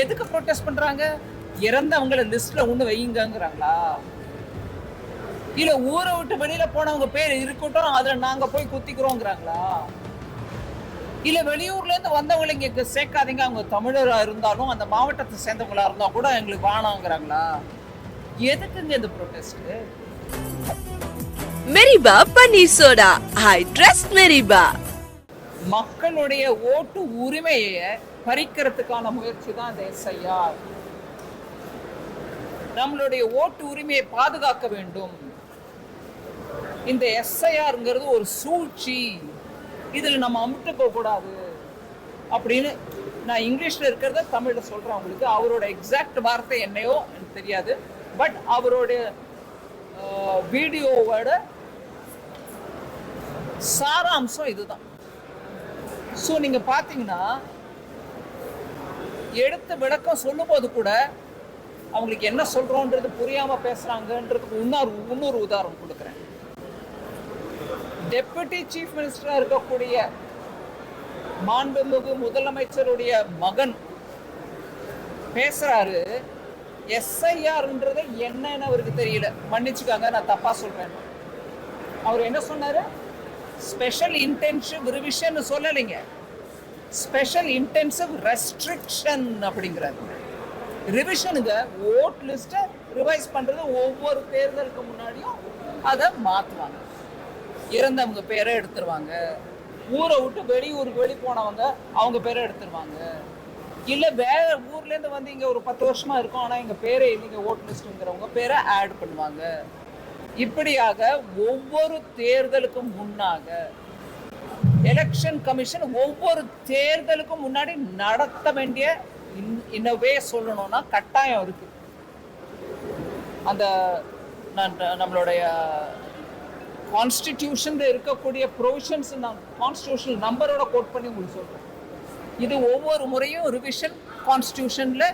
எதுக்கு ப்ரொட்டஸ்ட் பண்றாங்க? இறந்தவங்கள லிஸ்ட்ல ஒண்ணு வைங்கங்கறாங்களா இல்ல ஊரை விட்டு வெளியில போனவங்க பேர் இருக்கட்டும் அதுல நாங்க போய் குத்திக்கிறோங்கிறாங்களா? இல்ல வெளியூர்ல இருந்து வந்தவங்களை இங்க சேர்க்காதீங்க அவங்க தமிழரா இருந்தாலும் அந்த மாவட்டத்தை சேர்ந்தவங்களா இருந்தா கூட எங்களுக்கு வேணாங்கிறாங்களா? எதுக்குங்க இந்த ப்ரொட்டஸ்ட் மெரிபா பன்னீர் சோடா. ஐ ட்ரஸ்ட் மெரிபா. மக்களுடைய ஓட்டு உரிமையை பறிக்கிறதுக்கான முயற்சி தான் இந்த எஸ்ஐஆர். நம்மளுடைய ஓட்டு உரிமையை பாதுகாக்க வேண்டும். இந்த எஸ்ஐஆர்ங்கிறது ஒரு சூழ்ச்சி. இதில் நம்ம அமுட்டுக்க கூடாது. அப்படின்னு நான் இங்கிலீஷில் இருக்கிறத தமிழில் சொல்கிறேன் உங்களுக்கு. அவரோட எக்ஸாக்ட் வார்த்தை என்னையோ எனக்கு தெரியாது. பட் அவருடைய வீடியோவோட சாராம்சம் இதுதான். ஸோ நீங்க பாத்தீங்கன்னா எடுத்த விளக்கம் சொல்லும்போது கூட அவங்களுக்கு என்ன சொல்றோன்றது புரியாம பேசுறாங்கன்றதுக்கு இன்னொரு இன்னொரு உதாரணம் கொடுக்குறேன். டெபுட்டி சீஃப் மினிஸ்டரா இருக்கக்கூடிய மாண்புமிகு முதலமைச்சருடைய மகன் பேசுறாரு. எஸ்ஐஆர்ன்றது என்னன்னு அவருக்கு தெரியல. மன்னிச்சுக்காங்க நான் தப்பா சொல்றேன். அவர் என்ன சொன்னாரு? ஸ்பெஷல் இன்டென்சிவ் ரிவிஷன் சொல்லலைங்க. ஸ்பெஷல் இன்டென்சிவ் ரெஸ்ட்ரிக்ஷன் அப்படிங்கிறாரு. ரிவிஷனுங்க ஓட் லிஸ்ட்டை ரிவைஸ் பண்ணுறது ஒவ்வொரு தேர்தலுக்கு முன்னாடியும் அதை மாற்றுவாங்க இறந்தவங்க பேரை எடுத்துருவாங்க. ஊரை விட்டு வெளியூருக்கு வெளி போனவங்க அவங்க பேரை எடுத்துருவாங்க. இல்லை வேற ஊர்லேருந்து வந்து இங்கே ஒரு பத்து வருஷமாக இருக்கும் ஆனால் எங்கள் பேரை இல்லைங்க ஓட் லிஸ்ட்டுங்கிறவங்க பேரை ஆட் பண்ணுவாங்க. இப்படியாக ஒவ்வொரு தேர்தலுக்கும் முன்னாக எலெக்ஷன் கமிஷன் ஒவ்வொரு தேர்தலுக்கும் முன்னாடி நடத்த வேண்டிய இன்னவே சொல்லணும்னா கட்டாயம் இருக்கு. அந்த நம்மளுடைய கான்ஸ்டிடியூஷன் இருக்கக்கூடிய ப்ரொவிஷன்ஸ் நான் கான்ஸ்டியூஷன் நம்பரோட கோட் பண்ணி உங்களுக்கு சொல்றேன். இது ஒவ்வொரு முறையும் ரிவிஷன் கான்ஸ்டியூஷனில்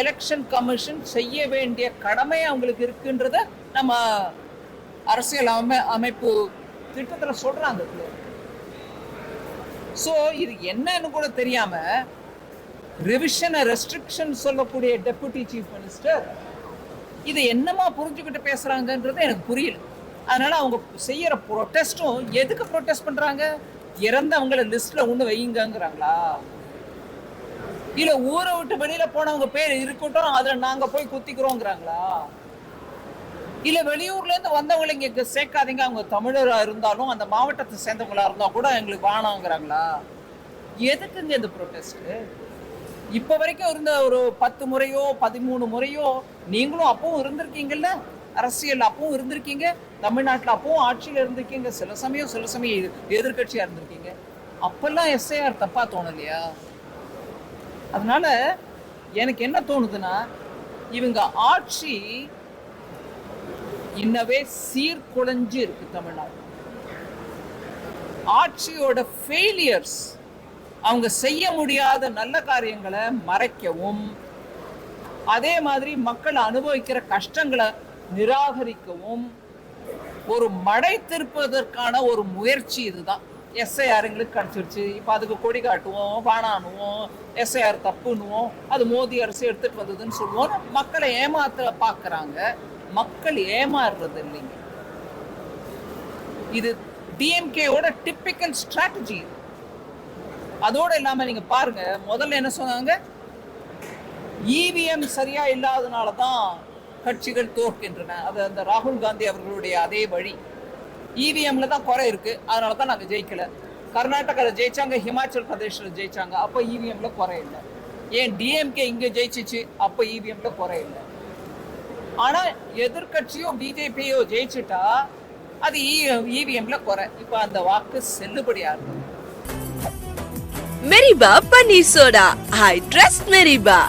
எலெக்ஷன் கமிஷன் செய்ய வேண்டிய கடமை அவங்களுக்கு இருக்குன்றத நம்ம அரசியல் அமை அமைப்பு திட்டத்தில் சொல்றாங்க ஸோ இது என்னன்னு கூட தெரியாம ரிவிஷனை ரெஸ்ட்ரிக்ஷன் சொல்லக்கூடிய டெபுட்டி சீஃப் மினிஸ்டர் இது என்னமா புரிஞ்சுக்கிட்டு பேசுறாங்கன்றது எனக்கு புரியல. அதனால அவங்க செய்யற ப்ரொட்டஸ்டும் எதுக்கு ப்ரொட்டஸ்ட் பண்றாங்க? இறந்தவங்கள லிஸ்ட்ல ஒன்று வைங்கங்கிறாங்களா? இல்லை ஊரை விட்டு வெளியில போனவங்க பேர் இருக்கட்டும் அதில் நாங்கள் போய் குத்திக்கிறோங்கிறாங்களா? இல்ல வெளியூர்ல இருந்து வந்தவங்களை இங்க சேர்க்காதீங்க. அவங்க தமிழரா இருந்தாலும் அந்த மாவட்டத்தை சேர்ந்தவங்களா இருந்தா கூட எங்களுக்கு வேணாங்கிறாங்களா? எதுக்குங்க இந்த ப்ரொட்டஸ்ட் இப்ப வரைக்கும் இருந்த ஒரு பத்து முறையோ பதிமூணு முறையோ நீங்களும் அப்பவும் இருந்திருக்கீங்கல்ல? அரசியல் அப்பவும் இருந்திருக்கீங்க. தமிழ்நாட்டில் அப்பவும் ஆட்சியில் இருந்திருக்கீங்க. சில சமயம் சில சமயம் எதிர்- இருந்திருக்கீங்க. அப்பெல்லாம் எஸ்ஐஆர் தப்பாக தோணலையா? அதனால எனக்கு என்ன தோணுதுன்னா இவங்க ஆட்சி இன்னவே சீர்குலைஞ்சு இருக்கு தமிழ்நாடு. ஆட்சியோட ஃபெயிலியர்ஸ் அவங்க செய்ய முடியாத நல்ல காரியங்களை மறைக்கவும் அதே மாதிரி மக்கள் அனுபவிக்கிற கஷ்டங்களை நிராகரிக்கவும் ஒரு மடை திருப்பதற்கான ஒரு முயற்சி இதுதான். எஸ்ஐஆர் எங்களுக்கு இப்போ அதுக்கு கொடி காட்டுவோம் பானானுவோம் எஸ்ஐஆர் தப்புன்னுவோம். அது மோதி அரசு எடுத்துகிட்டு வந்ததுன்னு சொல்லுவோம் மக்களை ஏமாத்த பார்க்குறாங்க மக்கள் ஏமாறுறது இல்லைங்க. இது டிஎம்கேவோட டிப்பிக்கல் ஸ்ட்ராட்டஜி அதோடு இல்லாம நீங்க பாருங்க முதல்ல என்ன சொன்னாங்க? இவிஎம் சரியா இல்லாதனால தான் கட்சிகள் தோற்கின்றன. அது அந்த ராகுல் காந்தி அவர்களுடைய அதே வழி. இவிஎம்ல தான் குறை இருக்கு. அதனால தான் நாங்கள் ஜெயிக்கல. கர்நாடகாவில் ஜெயிச்சாங்க ஹிமாச்சல் பிரதேஷில் ஜெயிச்சாங்க. அப்போ இவிஎம்ல குறை இல்லை. ஏன் டிஎம்கே இங்கே ஜெயிச்சிச்சு? அப்போ இவிஎம்ல குறை இல்லை. ஆனா எதிர்க்கட்சியோ பிஜேபியோ ஜெயிச்சுட்டா அது e, இவிஎம்ல குறை. இப்போ அந்த வாக்கு செல்லுபடியா இருக்கு மெரிபா பன்னீர் சோடா. I trust மெரிபா.